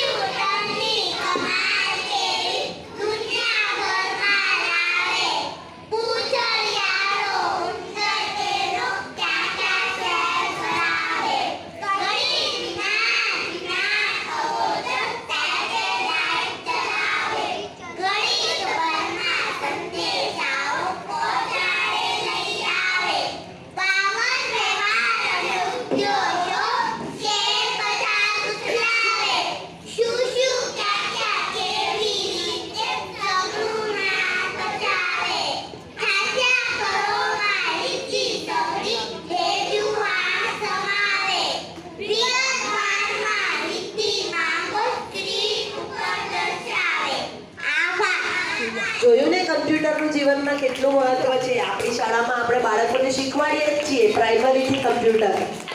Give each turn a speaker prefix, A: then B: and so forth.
A: you. જોયું ને કમ્પ્યુટરનું જીવનમાં કેટલું મહત્વ છે? આપણી શાળામાં આપણે બાળકોને શીખવાડીએ જ છીએ પ્રાઇમરીથી કમ્પ્યુટર.